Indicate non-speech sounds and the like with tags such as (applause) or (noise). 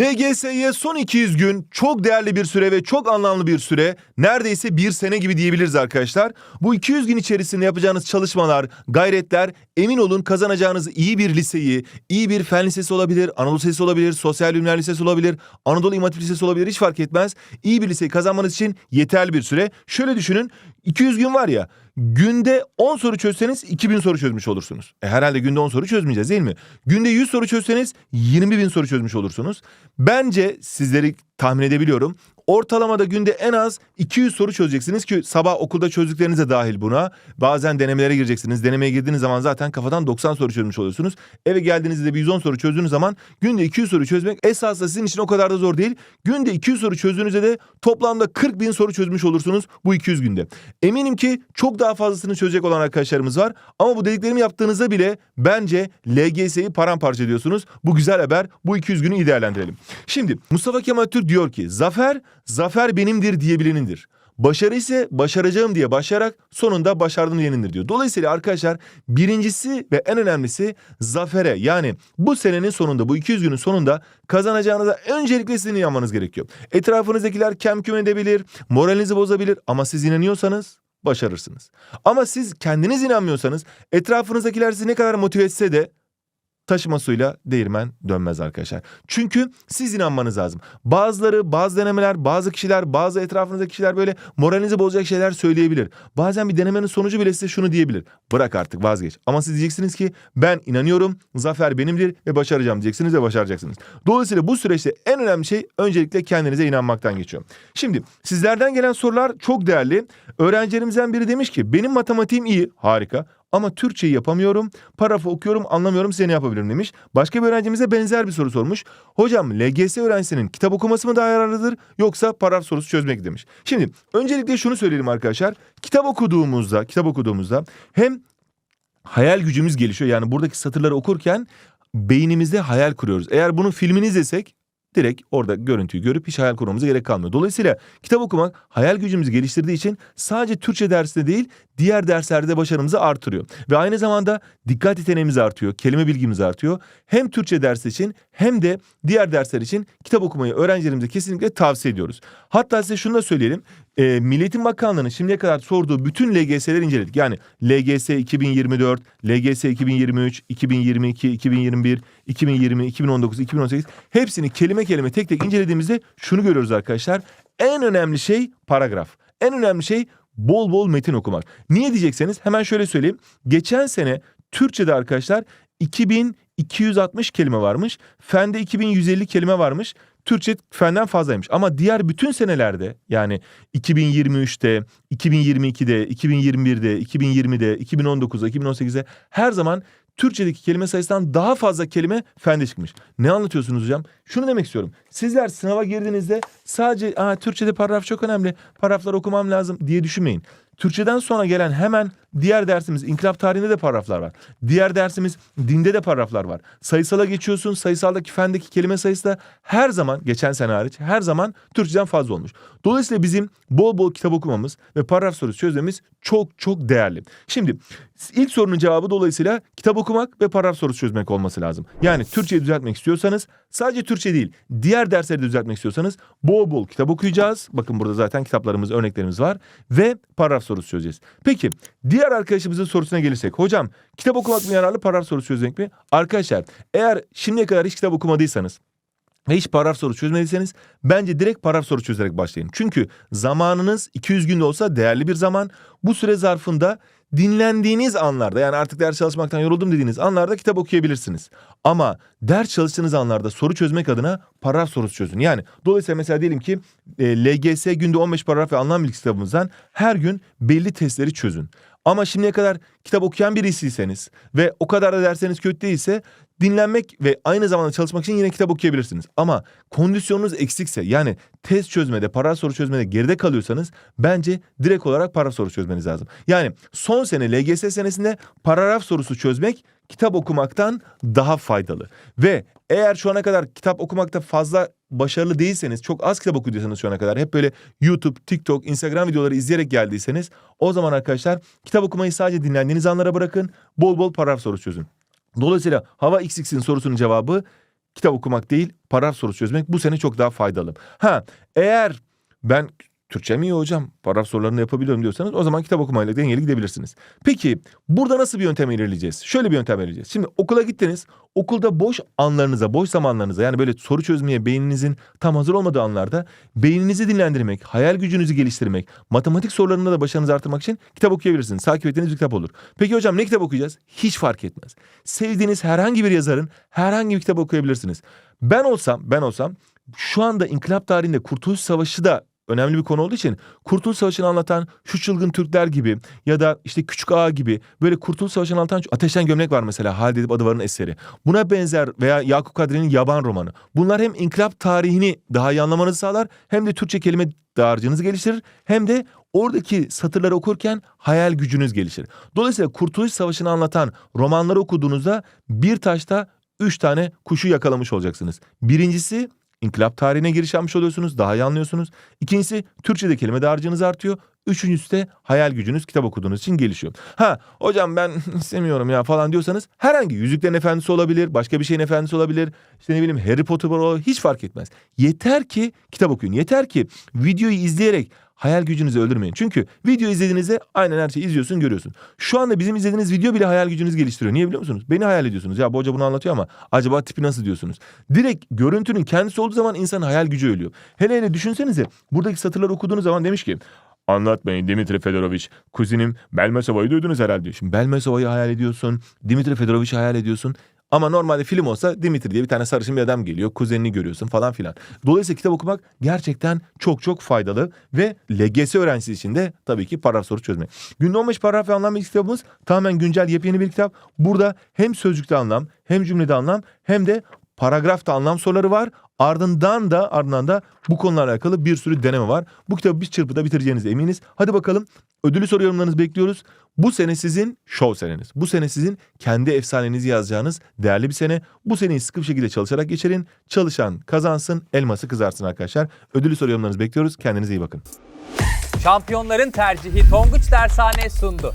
LGS'ye son 200 gün çok değerli bir süre ve çok anlamlı bir süre. Neredeyse bir sene gibi diyebiliriz arkadaşlar. Bu 200 gün içerisinde yapacağınız çalışmalar, gayretler emin olun kazanacağınız iyi bir liseyi, iyi bir fen lisesi olabilir, Anadolu Lisesi olabilir, Sosyal Bilimler Lisesi olabilir, Anadolu İmam Hatip Lisesi olabilir hiç fark etmez. İyi bir liseyi kazanmanız için yeterli bir süre. Şöyle düşünün 200 gün var ya günde 10 soru çözseniz 2000 soru çözmüş olursunuz. E herhalde günde 10 soru çözmeyeceğiz değil mi? Günde 100 soru çözseniz 20 bin soru çözmüş olursunuz. Bence sizleri tahmin edebiliyorum. Ortalamada günde en az 200 soru çözeceksiniz ki sabah okulda çözdükleriniz de dahil buna. Bazen denemelere gireceksiniz. Denemeye girdiğiniz zaman zaten kafadan 90 soru çözmüş oluyorsunuz. Eve geldiğinizde de bir 110 soru çözdüğünüz zaman günde 200 soru çözmek esasında sizin için o kadar da zor değil. Günde 200 soru çözdüğünüzde de toplamda 40 bin soru çözmüş olursunuz bu 200 günde. Eminim ki çok daha fazlasını çözecek olan arkadaşlarımız var. Ama bu dediklerimi yaptığınızda bile bence LGS'yi paramparça ediyorsunuz. Bu güzel haber. Bu 200 günü iyi değerlendirelim. Şimdi Mustafa Kemal Türk diyor ki zafer, zafer benimdir diyebilenindir. Başarı ise başaracağım diye başlayarak sonunda başardım diyenindir diyor. Dolayısıyla arkadaşlar birincisi ve en önemlisi zafere yani bu senenin sonunda bu 200 günün sonunda kazanacağınıza öncelikle sizin inanmanız gerekiyor. Etrafınızdakiler kem küm edebilir, moralinizi bozabilir ama siz inanıyorsanız başarırsınız. Ama siz kendiniz inanmıyorsanız etrafınızdakiler sizi ne kadar motive etse de taşıma suyla değirmen dönmez arkadaşlar. Çünkü siz inanmanız lazım. Bazıları, bazı denemeler, bazı kişiler, bazı etrafınızdaki kişiler böyle moralinizi bozacak şeyler söyleyebilir. Bazen bir denemenin sonucu bile size şunu diyebilir. Bırak artık vazgeç. Ama siz diyeceksiniz ki ben inanıyorum, zafer benimdir ve başaracağım diyeceksiniz ve başaracaksınız. Dolayısıyla bu süreçte en önemli şey öncelikle kendinize inanmaktan geçiyor. Şimdi sizlerden gelen sorular çok değerli. Öğrencilerimizden biri demiş ki benim matematiğim iyi, harika. Ama Türkçeyi yapamıyorum. Paragrafı okuyorum anlamıyorum seni yapabilirim demiş. Başka bir öğrencimize benzer bir soru sormuş. Hocam LGS öğrencisinin kitap okuması mı daha yararlıdır yoksa paragraf sorusu çözmek mi?" demiş. Şimdi öncelikle şunu söyleyelim arkadaşlar. Kitap okuduğumuzda, kitap okuduğumuzda hem hayal gücümüz gelişiyor. Yani buradaki satırları okurken beynimizde hayal kuruyoruz. Eğer bunun filmini izlesek direkt orada görüntüyü görüp hiç hayal kurmamıza gerek kalmıyor. Dolayısıyla kitap okumak hayal gücümüzü geliştirdiği için sadece Türkçe dersinde değil diğer derslerde de başarımızı artırıyor. Ve aynı zamanda dikkat yeteneğimiz artıyor, kelime bilgimiz artıyor. Hem Türkçe ders için hem de diğer dersler için kitap okumayı öğrencilerimize kesinlikle tavsiye ediyoruz. Hatta size şunu da söyleyelim. E, Milli Eğitim Bakanlığı'nın şimdiye kadar sorduğu bütün LGS'leri inceledik. Yani LGS 2024, LGS 2023, 2022, 2021, 2020, 2019, 2018 hepsini kelime kelime tek tek incelediğimizde şunu görüyoruz arkadaşlar. En önemli şey paragraf. En önemli şey bol bol metin okumak. Niye diyecekseniz hemen şöyle söyleyeyim. Geçen sene Türkçe'de arkadaşlar 2260 kelime varmış. Fende 2150 kelime varmış. Türkçe fenden fazlaymış. Ama diğer bütün senelerde yani 2023'te, 2022'de, 2021'de, 2020'de, 2019'da, 2018'de her zaman Türkçedeki kelime sayısından daha fazla kelime fende çıkmış. Ne anlatıyorsunuz hocam? Şunu demek istiyorum. Sizler sınava girdiğinizde sadece Aa, Türkçede paragraf çok önemli, paragraflar okumam lazım diye düşünmeyin. Türkçeden sonra gelen hemen diğer dersimiz inkılap tarihinde de paragraflar var. Diğer dersimiz dinde de paragraflar var. Sayısala geçiyorsun. Sayısaldaki fendeki kelime sayısı da her zaman geçen sene hariç her zaman Türkçeden fazla olmuş. Dolayısıyla bizim bol bol kitap okumamız ve paragraf sorusu çözmemiz çok çok değerli. Şimdi ilk sorunun cevabı dolayısıyla kitap okumak ve paragraf sorusu çözmek olması lazım. Yani Türkçeyi düzeltmek istiyorsanız sadece Türkçe değil diğer dersleri de düzeltmek istiyorsanız bol bol kitap okuyacağız. Bakın burada zaten kitaplarımız örneklerimiz var ve paragraf sorusu çözeceğiz. Peki diğer arkadaşımızın sorusuna gelirsek. Hocam kitap okumak mı yararlı paragraf sorusu çözmek mi? Arkadaşlar eğer şimdiye kadar hiç kitap okumadıysanız ve hiç paragraf soru çözmediyseniz bence direkt paragraf soru çözerek başlayın. Çünkü zamanınız 200 günde olsa değerli bir zaman. Bu süre zarfında dinlendiğiniz anlarda yani artık ders çalışmaktan yoruldum dediğiniz anlarda kitap okuyabilirsiniz. Ama ders çalıştığınız anlarda soru çözmek adına paragraf sorusu çözün. Yani dolayısıyla mesela diyelim ki e, LGS günde 15 paragraf ve anlam bilgisi kitabımızdan her gün belli testleri çözün. Ama şimdiye kadar kitap okuyan birisiyseniz ve o kadar da derseniz kötü değilse dinlenmek ve aynı zamanda çalışmak için yine kitap okuyabilirsiniz. Ama kondisyonunuz eksikse yani test çözmede, paragraf soru çözmede geride kalıyorsanız bence direkt olarak paragraf soru çözmeniz lazım. Yani son sene LGS senesinde paragraf sorusu çözmek kitap okumaktan daha faydalı. Ve eğer şu ana kadar kitap okumakta fazla başarılı değilseniz, çok az kitap okuduysanız şu ana kadar hep böyle YouTube, TikTok, Instagram videoları izleyerek geldiyseniz o zaman arkadaşlar kitap okumayı sadece dinlendiğiniz anlara bırakın. Bol bol paragraf sorusu çözün. Dolayısıyla hava XX'in sorusunun cevabı kitap okumak değil, paragraf sorusu çözmek bu sene çok daha faydalı. Ha eğer ben Türkçem iyi hocam, paragraf sorularını yapabiliyorum diyorsanız o zaman kitap okumayla dengeli gidebilirsiniz. Peki burada nasıl bir yöntem ilerleyeceğiz? Şöyle bir yöntem ilerleyeceğiz. Şimdi okula gittiniz, okulda boş anlarınıza, boş zamanlarınıza yani böyle soru çözmeye beyninizin tam hazır olmadığı anlarda beyninizi dinlendirmek, hayal gücünüzü geliştirmek, matematik sorularında da başarınızı artırmak için kitap okuyabilirsiniz. Takip ettiğiniz bir kitap olur. Peki hocam ne kitap okuyacağız? Hiç fark etmez. Sevdiğiniz herhangi bir yazarın herhangi bir kitap okuyabilirsiniz. Ben olsam, ben olsam şu anda inkılap tarihinde Kurtuluş Savaşı da önemli bir konu olduğu için Kurtuluş Savaşı'nı anlatan şu çılgın Türkler gibi ya da işte Küçük Ağa gibi böyle Kurtuluş Savaşı'nı anlatan Ateşten Gömlek var mesela Halide Edip Adıvar'ın eseri. Buna benzer veya Yakup Kadri'nin Yaban romanı. Bunlar hem inkılap tarihini daha iyi anlamanızı sağlar hem de Türkçe kelime dağarcığınızı geliştirir hem de oradaki satırları okurken hayal gücünüz gelişir. Dolayısıyla Kurtuluş Savaşı'nı anlatan romanları okuduğunuzda bir taşta üç tane kuşu yakalamış olacaksınız. Birincisi İnkılap tarihine giriş yapmış oluyorsunuz. Daha iyi anlıyorsunuz. İkincisi Türkçe'de kelime dağarcığınız artıyor. Üçüncüsü de hayal gücünüz kitap okuduğunuz için gelişiyor. Ha hocam ben (laughs) istemiyorum ya falan diyorsanız herhangi Yüzüklerin Efendisi olabilir, başka bir şeyin efendisi olabilir. İşte ne bileyim Harry Potter olabilir hiç fark etmez. Yeter ki kitap okuyun. Yeter ki videoyu izleyerek hayal gücünüzü öldürmeyin. Çünkü video izlediğinizde aynen her şeyi izliyorsun, görüyorsun. Şu anda bizim izlediğiniz video bile hayal gücünüzü geliştiriyor. Niye biliyor musunuz? Beni hayal ediyorsunuz. Ya bu hoca bunu anlatıyor ama acaba tipi nasıl diyorsunuz? Direkt görüntünün kendisi olduğu zaman insanın hayal gücü ölüyor. Hele hele düşünsenize buradaki satırları okuduğunuz zaman demiş ki Anlatmayın Dimitri Fedorovic. Kuzinim Belmesova'yı duydunuz herhalde. Şimdi Belmesova'yı hayal ediyorsun. Dimitri Fedorovic'i hayal ediyorsun. Ama normalde film olsa Dimitri diye bir tane sarışın bir adam geliyor. Kuzenini görüyorsun falan filan. Dolayısıyla kitap okumak gerçekten çok çok faydalı. Ve LGS öğrencisi için de tabii ki paragraf soru çözmek. Günde 15 paragraf ve anlam bilgisi kitabımız tamamen güncel yepyeni bir kitap. Burada hem sözcükte anlam hem cümlede anlam hem de paragrafta anlam soruları var. Ardından da ardından da bu konularla alakalı bir sürü deneme var. Bu kitabı bir çırpıda bitireceğinize eminiz. Hadi bakalım ödülü soru yorumlarınızı bekliyoruz. Bu sene sizin show seneniz. Bu sene sizin kendi efsanenizi yazacağınız değerli bir sene. Bu seneyi sıkı bir şekilde çalışarak geçirin. Çalışan kazansın, elması kızarsın arkadaşlar. Ödülü soru yorumlarınızı bekliyoruz. Kendinize iyi bakın. Şampiyonların tercihi Tonguç Dersane sundu.